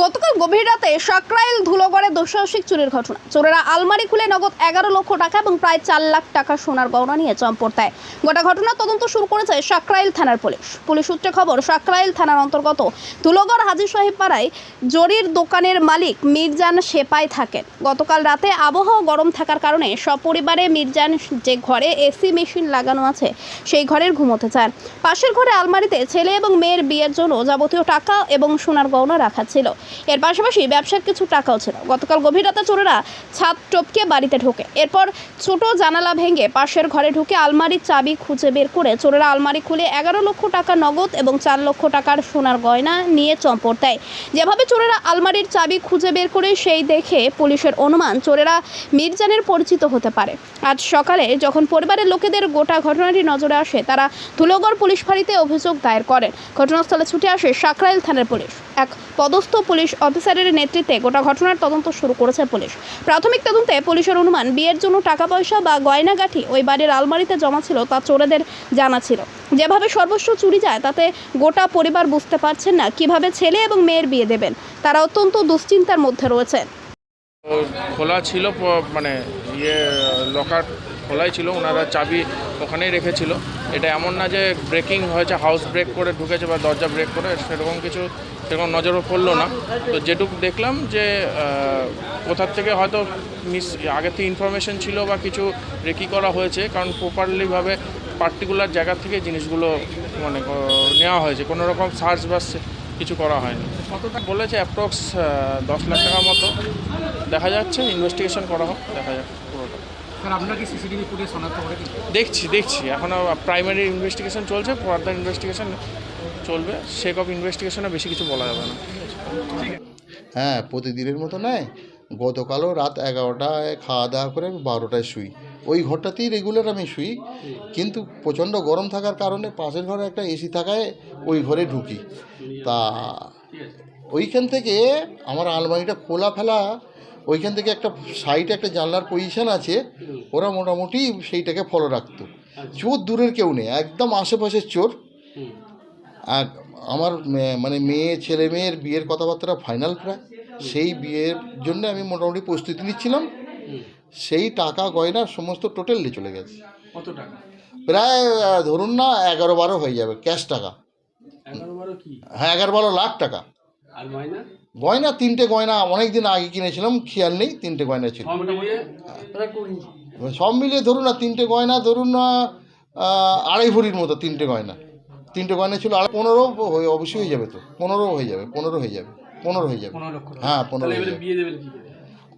গতকাল গভীর রাতে সাকরাইল ধুলোগড়ে দুঃসাহসিক চুরির ঘটনা। চোরেরা আলমারি খুলে নগদ এগারো লক্ষ টাকা এবং প্রায় চার লাখ টাকা সোনার গহনা নিয়ে চম্পট দেয়। গোটা ঘটনার তদন্ত শুরু করেছে সাকরাইল থানার পুলিশ। পুলিশ সূত্রে খবর, সাকরাইল থানার অন্তর্গত ধুলোগড় হাজির সাহেব পাড়ায় জরির দোকানের মালিক মির্জান সেপাই থাকেন। গতকাল রাতে আবহাওয়া গরম থাকার কারণে সপরিবারে মির্জান যে ঘরে এসি মেশিন লাগানো আছে, সেই ঘরের ঘুমোতে চান। পাশের ঘরে আলমারিতে ছেলে এবং মেয়ের বিয়ের জন্য যাবতীয় টাকা এবং সোনার গহনা রাখা ছিল। এর পাশাপাশি ব্যবসার কিছু টাকাও ছিল। গতকাল গভীর রাতে চোরেরা ছাদ টপকে বাড়িতে ঢোকে। এরপর ছোট জানালা ভেঙে পাশের ঘরে ঢুকে আলমারির চাবি খুঁজে বের করে চোরেরা আলমারি খুলে এগারো লক্ষ টাকা নগদ এবং চার লক্ষ টাকার সোনার গয়না নিয়ে চম্পট দেয়। যেভাবে চোরেরা আলমারির চাবি খুঁজে বের করে, সেই দেখে পুলিশের অনুমান চোরেরা মির্জানের পরিচিত হতে পারে। আজ সকালে যখন পরিবারের লোকেদের গোটা ঘটনাটি নজরে আসে, তারা ধুলোগড় পুলিশ ফাঁড়িতে অভিযোগ দায়ের করেন। ঘটনাস্থলে ছুটে আসে সাকরাইল থানার পুলিশ। এক পদস্থ পুলিশ অফিসারের নেতৃত্বে গোটা ঘটনার তদন্ত শুরু করেছে পুলিশ। প্রাথমিক তদন্তে পুলিশের অনুমান, বিয়ের জন্য টাকা পয়সা বা গয়নাগাঠি ওই বাড়ির আলমারিতে জমা ছিল তা চোরেদের জানা ছিল। যেভাবে সর্বস্ব চুরি যায়, তাতে গোটা পরিবার বুঝতে পারছেন না কীভাবে ছেলে এবং মেয়ের বিয়ে দেবেন। তারা অত্যন্ত দুশ্চিন্তার মধ্যে রয়েছেন। খোলা ছিল মানে ইয়ে লকার খোলাই ছিল, ওনারা চাবি ওখানেই রেখেছিল। এটা এমন না যে ব্রেকিং হয়েছে হাউস ব্রেক করে ঢুকেছে বা দরজা ব্রেক করে, সেরকম কিছু সেরকম নজরও পড়ল না। তো যেটুকু দেখলাম যে কোথার থেকে হয়তো মিস আগে থেকে ইনফরমেশন ছিল বা কিছু রেকি করা হয়েছে, কারণ প্রপারলিভাবে পার্টিকুলার জায়গা থেকে জিনিসগুলো মানে নেওয়া হয়েছে। কোনো রকম সার্চ বা কিছু করা হয়নি। কতটা বলেছে অ্যাপ্রক্স দশ লাখ টাকার মতো। দেখা যাচ্ছে ইনভেস্টিগেশন করা হোক, দেখা যাক। দেখছি দেখছি। এখনও প্রাইমারি ইনভেস্টিগেশন চলছে ফার্দার ইনভেস্টিগেশন চলবে। সেক অফ ইনভেস্টিগেশনে বেশি কিছু বলা যাবে না। হ্যাঁ প্রতিদিনের মতো নয়। গতকালও রাত এগারোটায় খাওয়া দাওয়া করে আমি বারোটায় শুই। ওই ঘরটাতেই রেগুলার আমি শুই। কিন্তু প্রচণ্ড গরম থাকার কারণে পাশের ঘরে একটা এসি থাকায় ওই ঘরে ঢুকি। তা ওইখান থেকে আমার আলমারিটা খোলা ফেলা ওইখান থেকে একটা সাইডে একটা জানলার পজিশন আছে ওরা মোটামুটি সেইটাকে ফলো রাখতো। চোর দূরের কেউ নেই একদম আশেপাশের চোর। আর আমার মানে মেয়ে ছেলে মেয়ের বিয়ের কথাবার্তা ফাইনাল প্রায়। সেই বিয়ের জন্য আমি মোটামুটি প্রস্তুতি নিচ্ছিলাম। সেই টাকা গয়না সমস্ত টোটালি চলে গেছে। কত টাকা? প্রায় ধরুন না এগারো বারো হয়ে যাবে ক্যাশ টাকা। হ্যাঁ এগারো বারো লাখ টাকা। গয়না? তিনটে গয়না অনেক দিন আগে কিনেছিলাম খেয়াল নেই তিনটে গয়না ছিল। সব মিলিয়ে? ধরুন না তিনটে গয়না ধরুন না আড়াই ভরির মতো তিনটে গয়না। তিনটে গয়না ছিল আর পনেরো হয়ে- অবশ্যই হয়ে যাবে তো। পনেরো হয়ে যাবে পনেরো হয়ে যাবে পনেরো হয়ে যাবে। হ্যাঁ পনেরো হয়ে যাবে।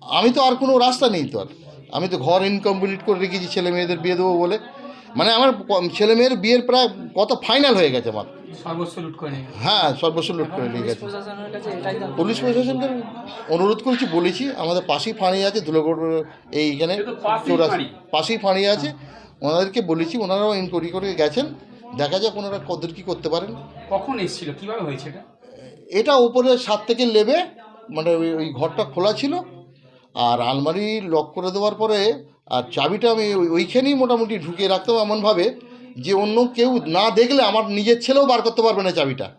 আমি তো আর কোনো রাস্তা নেই তো আর। আমি তো ঘর ইনকমপ্লিট করে রেখেছি ছেলে মেয়েদের বিয়ে দেবো বলে। মানে আমার ছেলে মেয়ের বিয়ের প্রায় কত ফাইনাল হয়ে গেছে আমার। হ্যাঁ সর্বস্ব লুট করে নিয়ে গেছে। পুলিশ প্রশাসনকে অনুরোধ করেছি বলেছি আমাদের পাশেই ফাঁড়ি আছে ধুলোগড় এইখানে তো পাশেই ফাঁড়ি। আছে। ওনাদেরকে বলেছি ওনারাও ইনকোয়ারি করে গেছেন। দেখা যাক ওনারা কদর কী করতে পারেন। কখন এসেছিল? কীভাবে হয়েছে এটা? এটা উপরে সাত থেকে লেবে মানে ওই ঘরটা খোলা ছিল। আর আলমারি লক করে দেওয়ার পরে আর চাবিটা আমি ওই- ওইখানেই মোটামুটি ঢুকিয়ে রাখতাম এমনভাবে। যে অন্য কেউ না দেখলে আমার নিজের ছেলেও বার করতে পারবে না চাবিটা।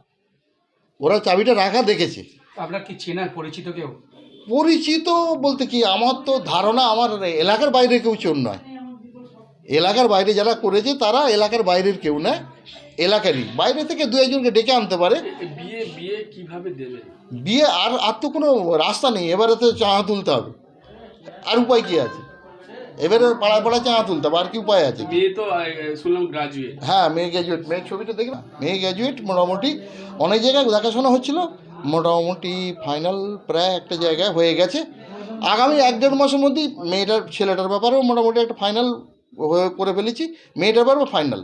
ওরা চাবিটা রাখা দেখেছে। আপনার কি চেনার পরিচিত কেউ? পরিচিত বলতে কি আমার তো ধারণা আমার এলাকার বাইরে কেউ চোর নয়। এলাকার বাইরে যারা করেছে তারা এলাকার বাইরের কেউ নয় এলাকারই। বাইরে থেকে দু একজনকে ডেকে আনতে পারে। বিয়ে বিয়ে কীভাবে দেবেন বিয়ে আর আর তো কোনো রাস্তা নেই। এবারে তো চাঁদা তুলতে হবে। আর উপায় কি আছে? এবারে পাড়ায় পাড়ায় চাঁদা তুলতে হবে আর কি উপায় আছে? বিয়ে তো শুনলাম গ্রাজুয়েট হ্যাঁ মেয়ে গ্র্যাজুয়েট মেয়ের ছবিটা দেখলাম মেয়ে গ্র্যাজুয়েট মোটামুটি অনেক জায়গায় দেখাশোনা হচ্ছিল মোটামুটি ফাইনাল প্রায় একটা জায়গায় হয়ে গেছে। আগামী এক দেড় মাসের মধ্যেই মেয়েটার ছেলেটার ব্যাপারেও মোটামুটি একটা ফাইনাল করে ফেলেছি মেয়েটার ব্যাপারে ফাইনাল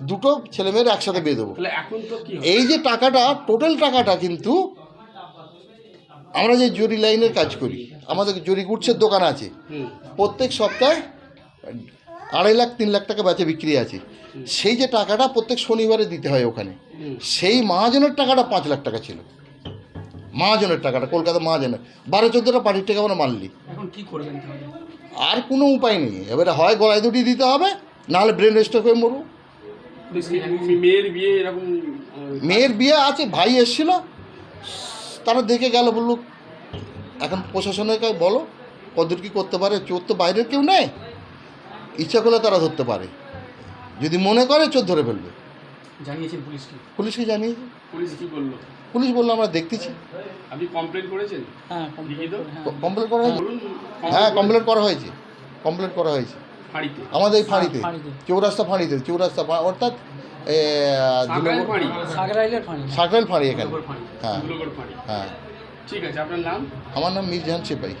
দুটো ছেলেমেয়ের একসাথে বিয়ে দেবো? এই যে টাকাটা টোটাল টাকাটা কিন্তু আমরা যে জরি লাইনের কাজ করি আমাদের জরি গুডসের দোকান আছে। প্রত্যেক সপ্তাহে আড়াই লাখ তিন লাখ টাকা বেচে বিক্রি আছে। সেই যে টাকাটা প্রত্যেক শনিবারে দিতে হয় ওখানে। সেই মহাজনের টাকাটা পাঁচ লাখ টাকা ছিল। মহাজনের টাকাটা কলকাতা মহাজনের। বারো চোদ্দোটা পার্টির টাকা আমরা মারলি এখন কি করবেন আর কোনো উপায় নেই। এবারে হয় গলায় দুটি দিতে হবে নাহলে ব্রেন স্ট্রোক হয়ে মরু বিয়ে এরকম মেয়ের বিয়ে আছে ভাই এসেছিল। তারা দেখে গেল বলল এখন প্রশাসনের কাছে বলো কদর কী করতে পারে চোর তো বাইরের কেউ নেই। ইচ্ছা করলে তারা ধরতে পারে। যদি মনে করে চোর ধরে ফেলবে। জানিয়েছেন পুলিশকে পুলিশকে জানিয়েছে। পুলিশ কি বলল? পুলিশ বলল আমরা দেখতেছি। আপনি কমপ্লেন করেছেন? হ্যাঁ কমপ্লেন করা হয়েছে? হ্যাঁ কমপ্লেন করা হয়েছে। কমপ্লেন করা হয়েছে। আমাদের এই ফাঁড়িতে। ফাঁড়িতে। চৌরাস্তা ফাঁড়িতে চৌরাস্তা অর্থাৎ সাকরাইল ফাঁড়ি? এখানে। হ্যাঁ। হ্যাঁ। ঠিক আছে আপনার নাম? আমার নাম মির্জান সিপাহী